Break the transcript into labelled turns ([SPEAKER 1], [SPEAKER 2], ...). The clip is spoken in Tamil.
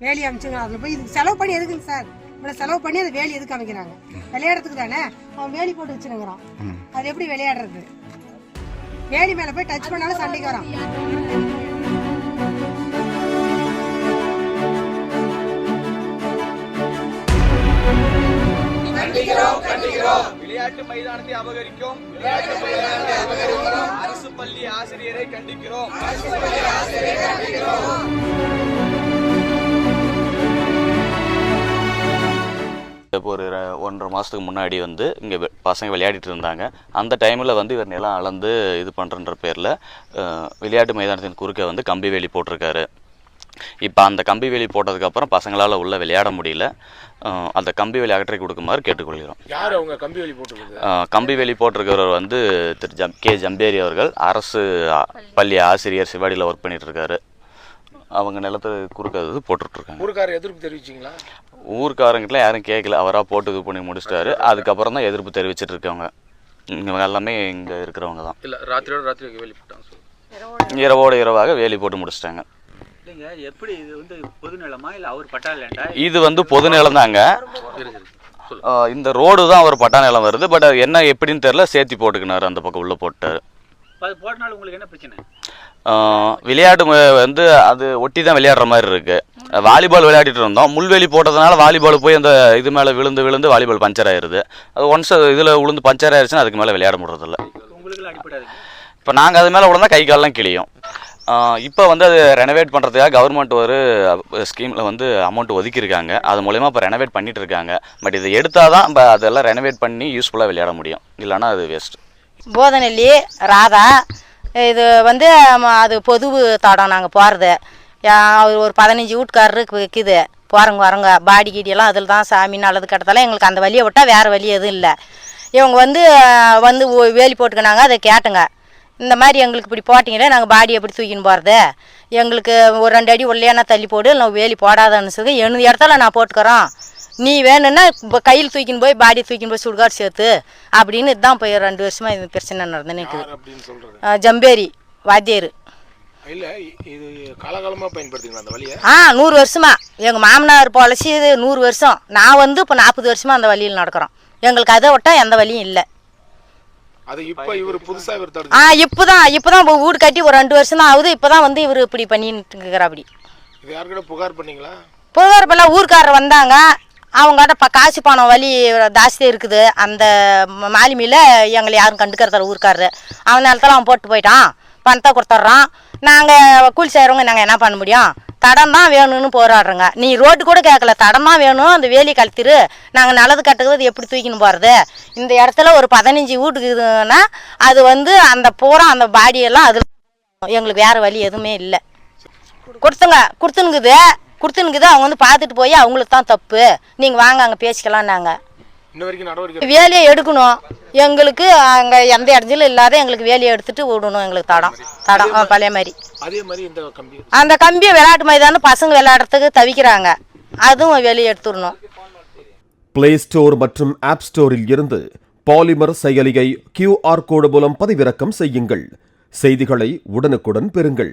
[SPEAKER 1] வேலி அமைச்சுங்க. அதில் போய் இதுக்கு செலவு பண்ணி எதுக்குங்க சார்? இவ்வளோ செலவு பண்ணி அந்த வேலி எதுக்கு அமைக்கிறாங்க? விளையாடுறதுக்கு தானே? அவன் வேலி போட்டு வச்சுருங்கிறான் அது எப்படி விளையாடுறது? வேலி மேலே போய் டச் பண்ணாலும் சண்டைக்கு வரான்
[SPEAKER 2] விளையாட்டு மைதானத்தை அபகரிக்கும். அரசு பள்ளி ஆசிரியரை கண்டிக்கிறோம்.
[SPEAKER 3] இப்போ ஒரு ர- ஒன்றரை மாதத்துக்கு முன்னாடி வந்து இங்கே பசங்க விளையாடிட்டு இருந்தாங்க. அந்த டைமில் வந்து இவர் நிலம் அளந்து இது பண்ணுறன்ற பேரில் விளையாட்டு மைதானத்தின் குறுக்கே வந்து கம்பி வேலி போட்டிருக்காரு. இப்போ அந்த கம்பி வேலி போட்டதுக்கப்புறம் பசங்களால் உள்ளே விளையாட முடியல. அந்த கம்பி வேலி அகற்றி கொடுக்குமாறு கேட்டுக்கொள்கிறோம்.
[SPEAKER 4] யார் அவங்க கம்பி
[SPEAKER 3] வேலி போட்டிருக்கிறவர் வந்து திரு ஜம் கே. ஜம்பேரி அவர்கள். அரசு பள்ளி ஆசிரியர் சிவாடியில் ஒர்க் பண்ணிட்டு இருக்காரு. அவங்க நிலத்தை குறுக்க இது போட்டுட்ருக்காங்க.
[SPEAKER 4] ஊருக்காரர் எதிர்ப்பு தெரிவிச்சிங்களா?
[SPEAKER 3] ஊர்க்காரங்கிட்ட யாரும் கேட்கல அவராக போட்டு இது பண்ணி முடிச்சிட்டாரு. அதுக்கப்புறம் தான் எதிர்ப்பு தெரிவிச்சிட்டு இருக்கவங்க இவங்க எல்லாமே இங்கே இருக்கிறவங்க தான்.
[SPEAKER 4] இல்ல ராத்திரியோட ராத்திரி வேலி போட்டாங்க.
[SPEAKER 3] இரவோடு இரவாக வேலி போட்டு முடிச்சிட்டாங்க.
[SPEAKER 5] இல்லைங்க எப்படி இது வந்து பொது நிலமா இல்லை அவர் பட்டா
[SPEAKER 3] இது வந்து பொது நிலம் தாங்க. இந்த ரோடு தான் அவர் பட்டா நிலம் வருது. பட் என்ன எப்படின்னு தெரியல. சேர்த்தி போட்டுக்கினாரு அந்த பக்கம் உள்ளே போட்டாரு.
[SPEAKER 5] போட்டனால உங்களுக்கு என்ன பிரச்சனை?
[SPEAKER 3] விளையாட்டு வந்து அது ஒட்டி தான் விளையாடுற மாதிரி இருக்கு. வாலிபால் விளையாடிட்டு இருந்தோம். முள்வேலி போட்டதுனால வாலிபால் போய் அந்த இது மேலே விழுந்து விழுந்து வாலிபால் பஞ்சர் ஆயிருது. அது ஒன்ஸ் இதில் விழுந்து பஞ்சர் ஆயிருச்சுன்னா அதுக்கு மேலே விளையாட முடியறதில்ல இப்போ நாங்கள் அது மேலே விழுந்தா கை கால்லாம் கிளியும் இப்போ வந்து அது ரெனோவேட் பண்ணுறதுக்காக கவர்மெண்ட் ஒரு ஸ்கீமில் வந்து அமௌண்ட் ஒதுக்கியிருக்காங்க. அது மூலயமா இப்போ ரெனோவேட் பண்ணிட்டு இருக்காங்க. பட் இதை எடுத்தால் தான் அதெல்லாம் ரெனோவேட் பண்ணி யூஸ்ஃபுல்லாக விளையாட முடியும். இல்லைன்னா அது வேஸ்ட்
[SPEAKER 6] போதநெல்லி ராதா இது வந்து அது பொது தடம் நாங்கள் போகிறது அவர் ஒரு பதினஞ்சு வீட்டுக்காரரு விற்கிது போகிறவங்க வரவங்க பாடி கீடியெல்லாம் அதில் தான் சாமி நல்லது கெட்டதெல்லாம் எங்களுக்கு அந்த வழியை விட்டால் வேறு வழி எதுவும் இல்லை. இவங்க வந்து வந்து வேலி போட்டுக்கினாங்க அதை கேட்டுங்க. இந்த மாதிரி எங்களுக்கு இப்படி போட்டிங்களே நாங்கள் பாடி எப்படி தூக்கின்னு போகிறது எங்களுக்கு ஒரு ரெண்டு அடி உள்ளேனா தள்ளி போடு இல்லை வேலி போடாதன்னு சொல்லி எனது இடத்துல நான் போட்டுக்கிறோம். நீ வேணும்னா இப்போ கையில் தூக்கின்னு போய் பாடி தூக்கின்னு போய் சுடுகாடு சேர்த்து அப்படின்னு இதுதான் போய் ரெண்டு வருஷமாக இது பிரச்சனை நடந்து நிற்குது
[SPEAKER 4] யார் அப்படின்னு சொல்றது?
[SPEAKER 6] அஹ் ஜம்பேரி வாத்தியார்.
[SPEAKER 4] இல்ல இ- இது காலகாலமா பயன்படுத்திங்களா அந்த வழியை
[SPEAKER 6] ஆ நூறு வருஷமா. எங்கள் மாமனார் பொழைச்சி இது நூறு வருஷம். நான் வந்து இப்போ நாற்பது வருஷமா அந்த வழியில் நடக்கிறோம். எங்களுக்கு அதை விட்டா எந்த வழியும் இல்லை.
[SPEAKER 4] அது இப்ப இவர் புதுசா இவர்
[SPEAKER 6] ஆ
[SPEAKER 4] தடுத்து
[SPEAKER 6] இப்போ தான் இப்போ தான் வீடு கட்டி ஒரு ரெண்டு வருஷம் தான் ஆகுது. இப்போ தான் வந்து இவர் இப்படி பண்ணிட்டு இருக்கிறாப்படி
[SPEAKER 4] புகார் பண்ணீங்களா?
[SPEAKER 6] புதுவரப்பெல்லாம் ஊர்க்காரர் வந்தாங்க. அவங்ககிட்ட இப்போ காசு பணம் வலி ஜாஸ்தி இருக்குது. அந்த மாலுமியில் எங்களை யாரும் கண்டுக்கிறதில்ல ஊர்க்காரரு. அவன் நேரத்தில் அவன் போட்டு போயிட்டான். பணத்தை கொடுத்துட்றான் நாங்கள் கூலி செய்கிறவங்க நாங்கள் என்ன பண்ண முடியும்? தடம் தான் வேணும்னு போராடுறோங்க. நீ ரோட்டு கூட கேட்கல தடம் தான் வேணும். அந்த வேலி கழுத்திரு. நாங்கள் நல்லது கட்டுக்கிறது எப்படி தூக்கின்னு போகிறது இந்த இடத்துல ஒரு பதினஞ்சு வீட்டுக்குதுன்னா அது வந்து அந்த பூரா அந்த பாடியெல்லாம் அதில் எங்களுக்கு வேறு வழி எதுவுமே இல்லை. கொடுத்துங்க. கொடுத்துனுக்குது கொடுத்துனுக்குது அவங்க வந்து பார்த்துட்டு போய் அவங்களுக்கு தான் தப்பு. நீங்கள் வாங்க அங்கே பேசிக்கலாம் நாங்கள் வேலையை எடுக்கணும். எங்களுக்கு அங்கே எந்த இடத்துல இல்லாத எங்களுக்கு வேலையை எடுத்துட்டு விடணும் எங்களுக்கு தடம். தடம். ஆ, பழைய மாதிரி.
[SPEAKER 4] அதே மாதிரி இந்த கம்பி.
[SPEAKER 6] அந்த கம்பியை விளையாட்டு மைதானம் பசங்க விளையாடுறதுக்கு தவிக்கிறாங்க. அதுவும் வெளியே எடுத்துடணும்.
[SPEAKER 7] பிளே ஸ்டோர் மற்றும் ஆப் ஸ்டோரில் இருந்து பாலிமர் செயலியை கியூஆர் கோடு மூலம் பதிவிறக்கம் செய்யுங்கள். செய்திகளை உடனுக்குடன் பெறுங்கள்.